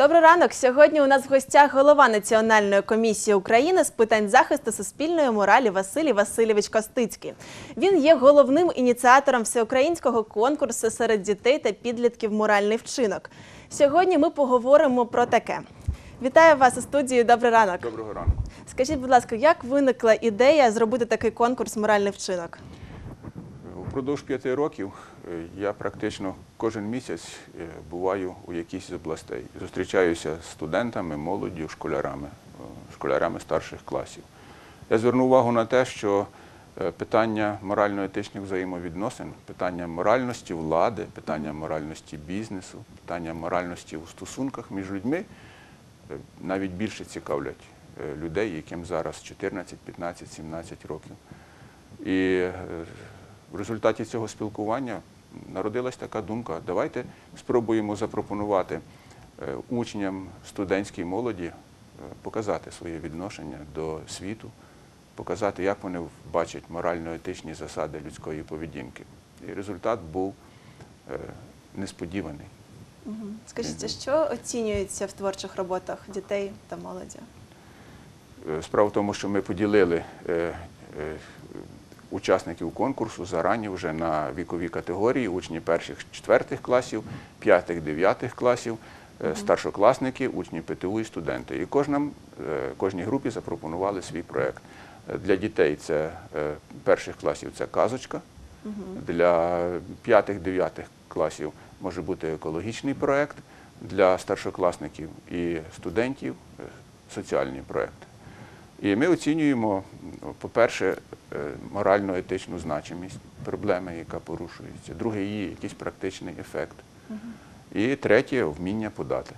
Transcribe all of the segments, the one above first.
Добрий ранок. Сьогодні у нас в гостях голова Національної комісії України з питань захисту суспільної моралі Василій Васильович Костицький. Він є головним ініціатором всеукраїнського конкурсу серед дітей та підлітків Моральний вчинок. Сьогодні ми поговоримо про таке. Вітаю вас у студії. Добрий ранок. Доброго ранку. Скажіть, будь ласка, як виникла ідея зробити такий конкурс Моральний вчинок? Упродовж п'яти років е, я практично кожен місяць е, буваю у якійсь з областей. Зустрічаюся з студентами, молоддю, школярами, е, школярами старших класів. Я звернув увагу на те, що питання морально-етичних взаємовідносин, питання моральності влади, питання моральності бізнесу, питання моральності у стосунках між людьми навіть більше цікавлять людей, яким зараз 14, 15, 17 років. І в результаті цього спілкування народилась така думка: давайте спробуємо запропонувати е, учням студентській молоді е, показати своє відношення до світу, показати, як вони бачать морально-етичні засади людської поведінки. І результат був е, несподіваний. Скажіть, що оцінюється в творчих роботах дітей та молоді? Справа в тому, що ми поділили учасників конкурсу зарані вже на вікові категорії, учні перших четвертих класів, п'ятих, дев'ятих класів, е, старшокласники, учні ПТУ і студенти. І кожнам, е, кожній групі запропонували свій проєкт. Для дітей це е, перших класів це казочка, для п'ятих-дев'ятих класів може бути екологічний проєкт, для старшокласників і студентів соціальний проєкт. І ми оцінюємо, ну, по-перше, морально-етичну значимість проблеми, яка порушується. Друге, її якийсь практичний ефект. І третє вміння подати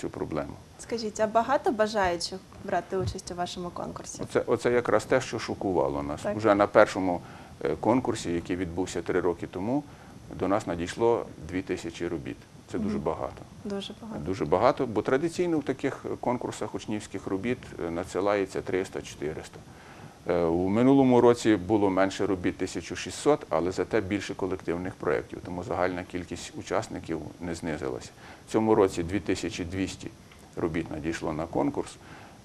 цю проблему. Скажіть, а багато бажаючих брати участь у вашому конкурсі? Оце, оце якраз те, що шокувало нас. Так. Уже на першому е, конкурсі, який відбувся три роки тому, до нас надійшло дві тисячі робіт. Це дуже багато. Дуже багато. Дуже багато, бо традиційно в таких конкурсах учнівських робіт е, надсилається 300-400. Е, У минулому році було менше робіт 1600, але зате більше колективних проєктів, тому загальна кількість учасників не знизилася. В цьому році 2200 робіт надійшло на конкурс,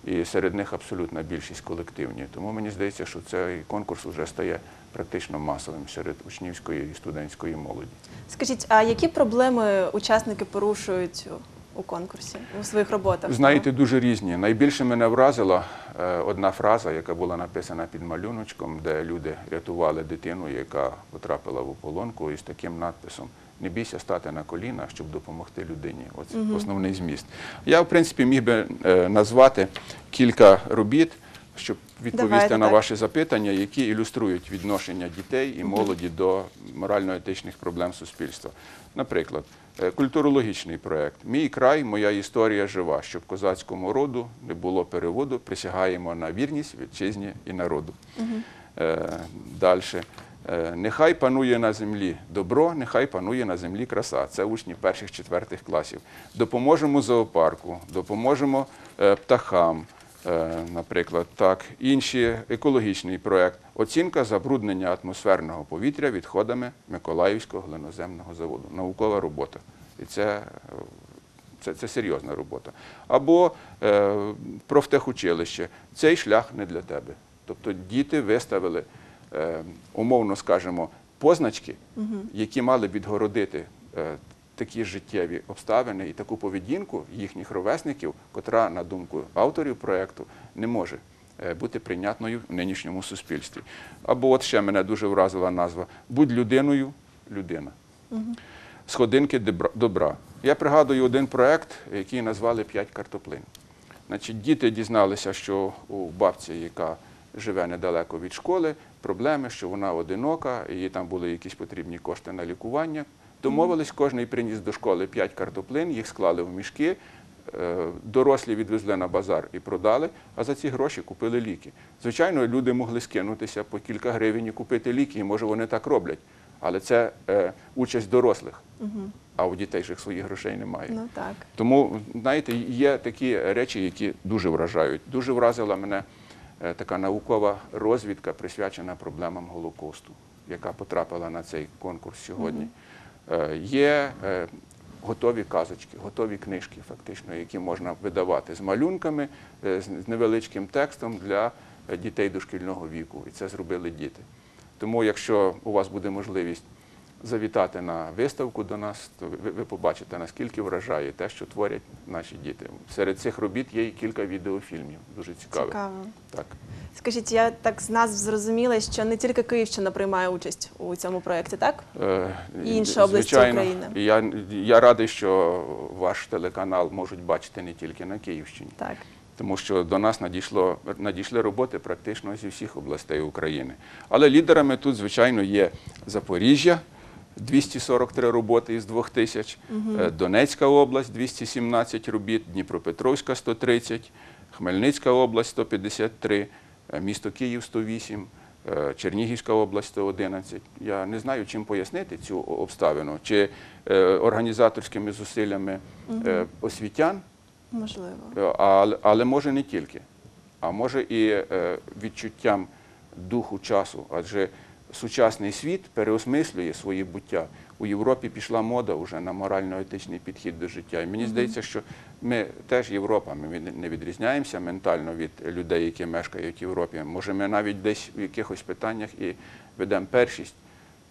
і серед них абсолютна більшість колективні. Тому мені здається, що цей конкурс вже стає практично масовим серед учнівської і студентської молоді. Скажіть, а які проблеми учасники порушують у- конкурсі у своїх роботах? Знаєте, дуже різні. Найбільше мене вразила е, одна фраза, яка була написана під малюночком, де люди рятували дитину, яка потрапила в ополонку, із таким надписом Не бійся стати на коліна, щоб допомогти людині. Оце основний зміст. Я, в принципі, міг би е, назвати кілька робіт, щоб відповісти Давайте, на так. ваші запитання, які ілюструють відношення дітей і молоді до морально-етичних проблем суспільства. Наприклад, е, культурологічний проєкт Мій край, моя історія жива, щоб козацькому роду не було переводу, присягаємо на вірність вітчизні і народу. Далі. Нехай панує на землі добро, нехай панує на землі краса. Це учні перших четвертих класів. Допоможемо зоопарку, допоможемо е, птахам, Е, наприклад, так, інший екологічний проєкт оцінка забруднення атмосферного повітря відходами Миколаївського глиноземного заводу. Наукова робота. І це, е, це, це серйозна робота. Або е, профтехучилище. Цей шлях не для тебе. Тобто діти виставили, е, умовно скажемо, позначки, які мали відгородити е, такі життєві обставини і таку поведінку їхніх ровесників, котра, на думку авторів проєкту, не може е, бути прийнятною в нинішньому суспільстві. Або от ще мене дуже вразила назва Будь людиною людина. Сходинки дебра- добра. Я пригадую один проєкт, який назвали П'ять картоплин. Значить, діти дізналися, що у бабці, яка живе недалеко від школи, проблеми, що вона одинока, їй там були якісь потрібні кошти на лікування. Домовились, кожен приніс до школи 5 картоплин, їх склали в мішки, е, дорослі відвезли на базар і продали, а за ці гроші купили ліки. Звичайно, люди могли скинутися по кілька гривень і купити ліки, і може вони так роблять. Але це е, участь дорослих, а у дітей ж своїх грошей немає. Ну так. Тому, знаєте, є такі речі, які дуже вражають. Дуже вразила мене е, така наукова розвідка, присвячена проблемам Голокосту, яка потрапила на цей конкурс сьогодні. Е, Є е, готові казочки, готові книжки, фактично, які можна видавати з малюнками, е, з невеличким текстом для е, дітей дошкільного віку. І це зробили діти. Тому, якщо у вас буде можливість завітати на виставку до нас, то ви, ви побачите, наскільки вражає те, що творять наші діти. Серед цих робіт є і кілька відеофільмів, дуже цікавих. Цікаво. Так. Скажіть, я так з назв зрозуміла, що не тільки Київщина приймає участь у цьому проєкті, так? Е, І інші області звичайно, України. Я, я радий, що ваш телеканал можуть бачити не тільки на Київщині, Так. тому що до нас надійшло, надійшли роботи практично зі всіх областей України. Але лідерами тут, звичайно, є Запоріжжя. 243 роботи із 2000, е, Донецька область 217 робіт, Дніпропетровська 130, Хмельницька область 153, е, місто Київ 108, е, Чернігівська область 111. Я не знаю, чим пояснити цю обставину, чи е, організаторськими зусиллями е, освітян, Можливо. Е, але, але може не тільки, а може і е, відчуттям духу часу, адже сучасний світ переосмислює своє буття. У Європі пішла мода вже на морально-етичний підхід до життя. І мені здається, що ми теж Європа, ми не відрізняємося ментально від людей, які мешкають в Європі. Може, ми навіть десь в якихось питаннях і ведемо першість.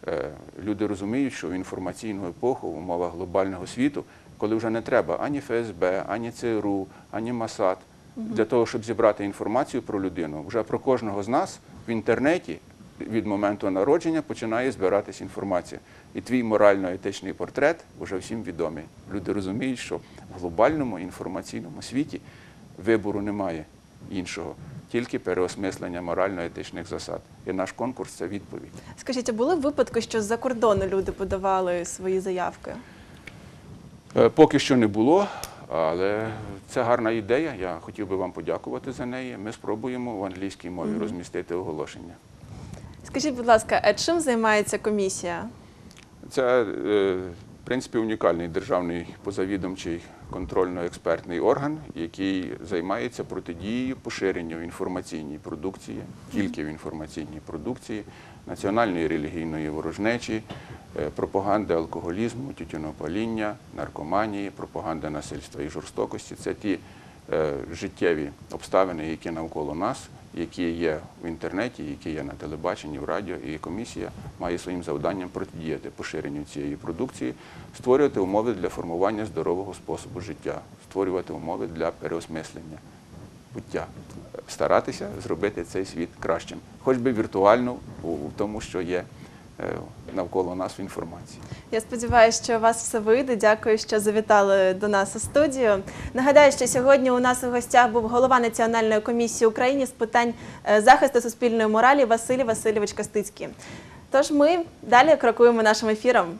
Е, Люди розуміють, що в інформаційну епоху в умовах глобального світу, коли вже не треба ані ФСБ, ані ЦРУ, ані МАСАД, для того, щоб зібрати інформацію про людину, вже про кожного з нас в інтернеті від моменту народження починає збиратись інформація. І твій морально-етичний портрет вже всім відомий. Люди розуміють, що в глобальному інформаційному світі вибору немає іншого, тільки переосмислення морально-етичних засад. І наш конкурс це відповідь. Скажіть, а були випадки, що з-за кордону люди подавали свої заявки? Е, Поки що не було, але це гарна ідея. Я хотів би вам подякувати за неї. Ми спробуємо в англійській мові розмістити оголошення. Скажіть, будь ласка, а чим займається комісія? Це, е, в принципі, унікальний державний позавідомчий контрольно-експертний орган, який займається протидією поширенню інформаційній продукції, тільки в інформаційній продукції, національної релігійної ворожнечі, е, пропаганди алкоголізму, тютюнопаління, наркоманії, пропаганди насильства і жорстокості. Це ті е, життєві обставини, які навколо нас, які є в інтернеті, які є на телебаченні, в радіо, і комісія має своїм завданням протидіяти поширенню цієї продукції, створювати умови для формування здорового способу життя, створювати умови для переосмислення буття, старатися зробити цей світ кращим, хоч би віртуально у тому, що є е, навколо нас в інформації. Я сподіваюся, що у вас все вийде. Дякую, що завітали до нас у студію. Нагадаю, що сьогодні у нас у гостях був голова Національної комісії України з питань е, захисту суспільної моралі Василь Васильович Костицький. Тож ми далі крокуємо нашим ефіром.